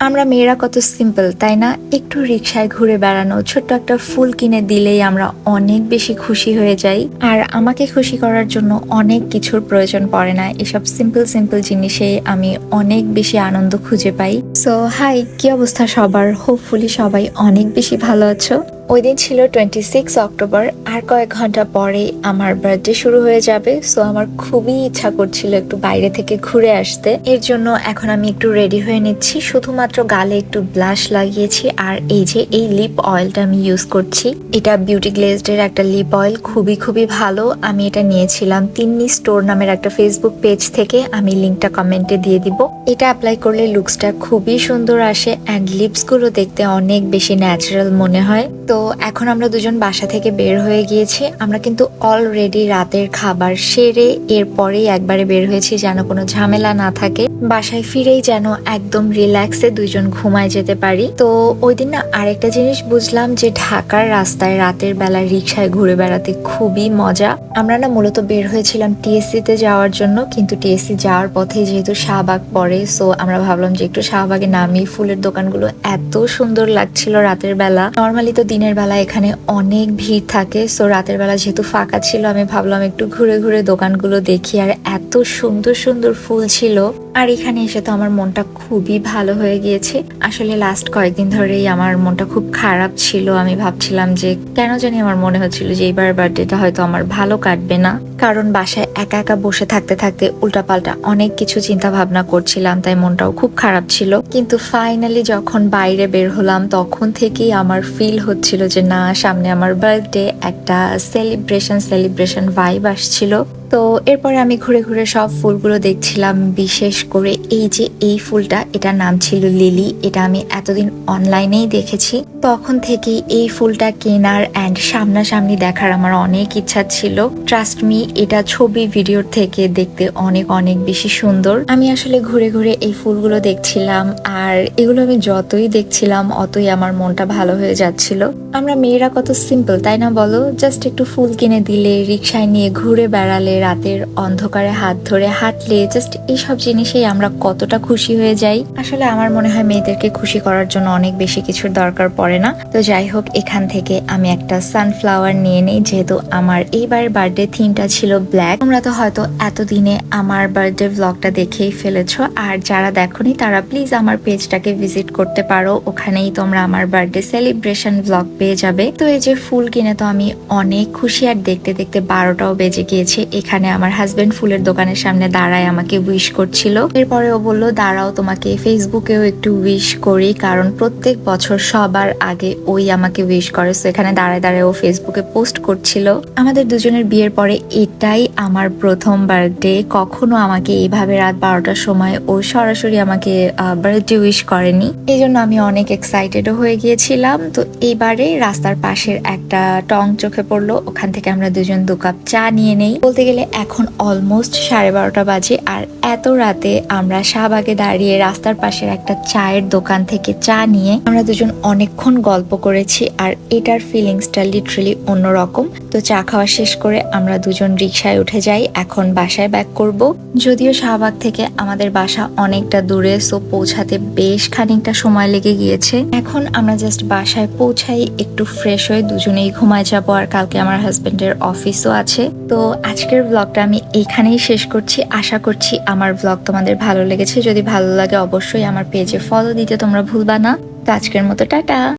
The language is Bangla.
আমরা মেয়েরা কত সিম্পল তাই না? একটু রিক্সায় ঘুরে বেড়ানো, ছোট্ট একটা ফুল কিনে দিলেই আমরা অনেক বেশি খুশি হয়ে যাই। আর আমাকে খুশি করার জন্য অনেক কিছুর প্রয়োজন পড়ে না। এসব সিম্পল সিম্পল জিনিসে আমি অনেক বেশি আনন্দ খুঁজে পাই। সো হাই কি অবস্থা সবার? হোপফুলি সবাই অনেক বেশি ভালো আছো। ওই দিন ছিল টোয়েন্টি সিক্স অক্টোবর, আর কয়েক ঘণ্টা পরে আমার বার্থডে শুরু হয়ে যাবে। সো আমার খুবই ইচ্ছা করছিল একটু বাইরে থেকে ঘুরে আসতে। এর জন্য এখন আমি একটু রেডি হয়ে নিচ্ছি। শুধুমাত্র গালে একটু ব্লাশ লাগিয়েছি, আর এই যে এই লিপ অয়েলটা আমি ইউজ করছি, এটা বিউটি গ্লেজড এর একটা লিপ অয়েল খুবই খুবই ভালো। আমি এটা নিয়েছিলাম তিন্নি স্টোর নামের একটা ফেসবুক পেজ থেকে। আমি লিঙ্কটা কমেন্টে দিয়ে দিব। এটা অ্যাপ্লাই করলে লুকসটা খুবই সুন্দর আসে অ্যান্ড লিপসগুলো দেখতে অনেক বেশি ন্যাচারাল মনে হয়। তো এখন আমরা দুজন বাসা থেকে বের হয়ে গিয়েছি। আমরা কিন্তু অলরেডি রাতের খাবার সেরে এরপরেই একবারে বের হয়েছি যেন কোনো ঝামেলা না থাকে। বাসায় ফিরেই যেন একদম রিল্যাক্সে দুইজন ঘুমায় যেতে পারি। তো ওই দিন না আরেকটা জিনিস বুঝলাম যে ঢাকার রাস্তায় রাতের বেলা রিক্সায় ঘুরে বেড়াতে খুবই মজা। আমরা না মূলত বের হয়েছিলাম টিএসসি তে যাওয়ার জন্য, কিন্তু টিএসসি যাওয়ার পথে যেহেতু শাহবাগ পড়ে সো আমরা ভাবলাম যে একটু শাহবাগে নামি ফুলের দোকানগুলো এত সুন্দর লাগছিল রাতের বেলা। নর্মালি তো দিনের বেলা এখানে অনেক ভিড় থাকে। সো রাতের বেলা যেহেতু ফাঁকা ছিল, আমি ভাবলাম একটু ঘুরে ঘুরে দোকানগুলো দেখি। আর এত সুন্দর সুন্দর ফুল ছিল। আর এখানে এসে তো আমার মনটা খুবই ভালো হয়ে গিয়েছে। আসলে লাস্ট কয়েকদিন ধরেই আমার মনটা খুব খারাপ ছিল। আমি ভাবছিলাম যে কেন জানি আমার মনে হচ্ছিল যে এইবার বার্থডেটা হয়তো আমার ভালো কাটবে না। কারণ বাসায় একা একা বসে থাকতে থাকতে উল্টাপাল্টা অনেক কিছু চিন্তা ভাবনা করছিলাম, তাই মনটাও খুব খারাপ ছিল। কিন্তু ফাইনালি যখন বাইরে বের হলাম, তখন থেকেই আমার ফিল হচ্ছিল যে না সামনে আমার বার্থডে একটা সেলিব্রেশন সেলিব্রেশন ভাইব আসছিল। তো এরপরে আমি ঘুরে ঘুরে সব ফুলগুলো দেখছিলাম, বিশেষ করে এই যে এই ফুলটা, এটার নাম ছিল লিলি। এটা আমি এতদিন অনলাইনেই দেখেছি। তখন থেকেই এই ফুলটা কেনার অ্যান্ড সামনাসামনি দেখার আমার অনেক ইচ্ছা ছিল। ট্রাস্ট মি এটা ছবি ভিডিওর থেকে দেখতে অনেক অনেক বেশি সুন্দর। আমি আসলে ঘুরে ঘুরে এই ফুলগুলো দেখছিলাম আর এগুলো আমি যতই দেখছিলাম, অতই আমার মনটা ভালো হয়ে যাচ্ছিল। আমরা মেয়েরা কত সিম্পল তাই না বলো? জাস্ট একটু ফুল কিনে দিলে, রিক্সায় নিয়ে ঘুরে বেড়ালে রাতের অন্ধকারে হাত ধরে হাঁটলে জাস্ট এইসব জিনিসেই আমরা কতটা খুশি হয়ে যাই। আসলে আমার মনে হয় মেয়েদেরকে খুশি করার জন্য অনেক বেশি কিছুর দরকার পড়ে না। তো যাই হোক, এখান থেকে আমি একটা সানফ্লাওয়ার নিয়ে নেই, যেহেতু আমার এইবার বার্থডে থিমটা ছিল ব্ল্যাক তোমরা তো হয়তো এতদিনে আমার বার্থডে ব্লগটা দেখেই ফেলেছো, আর যারা দেখোনি, তারা প্লিজ আমার পেজটাকে ভিজিট করতে পারো। ওখানেই তোমরা আমার বার্থডে সেলিব্রেশন ব্লগ পেয়ে যাবে। তো এই যে ফুল কিনে তো আমি অনেক খুশি, আর দেখতে দেখতে বারোটাও বেজে গিয়েছে। এখানে আমার হাজবেন্ড ফুলের দোকানের সামনে দাঁড়ায় আমাকে উইশ করছিল। এরপরে ও বলল, দাঁড়াও, তোমাকে ফেসবুকেও একটু উইশ করি, কারণ প্রত্যেক বছর সবার আগে ওই আমাকে উইশ করে। সো এখানে দাঁড়ায় দাঁড়ায় ও ফেসবুকে পোস্ট করছিল। আমাদের দুজনের বিয়ের পরে এটাই আমার প্রথম বার্থডে কখনো আমাকে এইভাবে রাত বারোটার সময় ও সরাসরি আমাকে বার্থডে উইশ করেনি। এই জন্য আমি অনেক এক্সাইটেডও হয়ে গিয়েছিলাম। তো এইবারে রাস্তার পাশের একটা টং চোখে পড়ল। ওখান থেকে আমরা দুজন দু কাপ চা নিয়ে নেই। বলতে গেলে এখন অলমোস্ট সাড়ে বারোটা বাজে আর এত রাতে আমরা শাহবাগে দাঁড়িয়ে রাস্তার পাশের একটা চায়ের দোকান থেকে চা নিয়ে আমরা দুজন অনেকক্ষণ গল্প করেছি আর এটার ফিলিংসটা লিটারালি অন্যরকম। তো চা খাওয়া শেষ করে আমরা দুজন রিক্সায় উঠে যাই, এখন বাসায় ব্যাক করব। যদিও শাহবাগ থেকে আমাদের বাসা অনেকটা দূরে সো পৌঁছাতে বেশ খানিকটা সময় লেগে গিয়েছে। এখন আমরা জাস্ট বাসায় পৌঁছাই, একটু ফ্রেশ হয়ে দুজনেই ঘুমায় যাব আর কালকে আমার হাজবেন্ডের অফিসও আছে। তো আজকের ব্লগটা আমি এখানেই শেষ করছি। আশা করছি আমার ব্লগ তোমাদের ভালো লেগেছে। যদি ভালো লাগে অবশ্যই আমার পেজে ফলো দিতে তোমরা ভুলবা না। তো আজকের মতো, টাটা!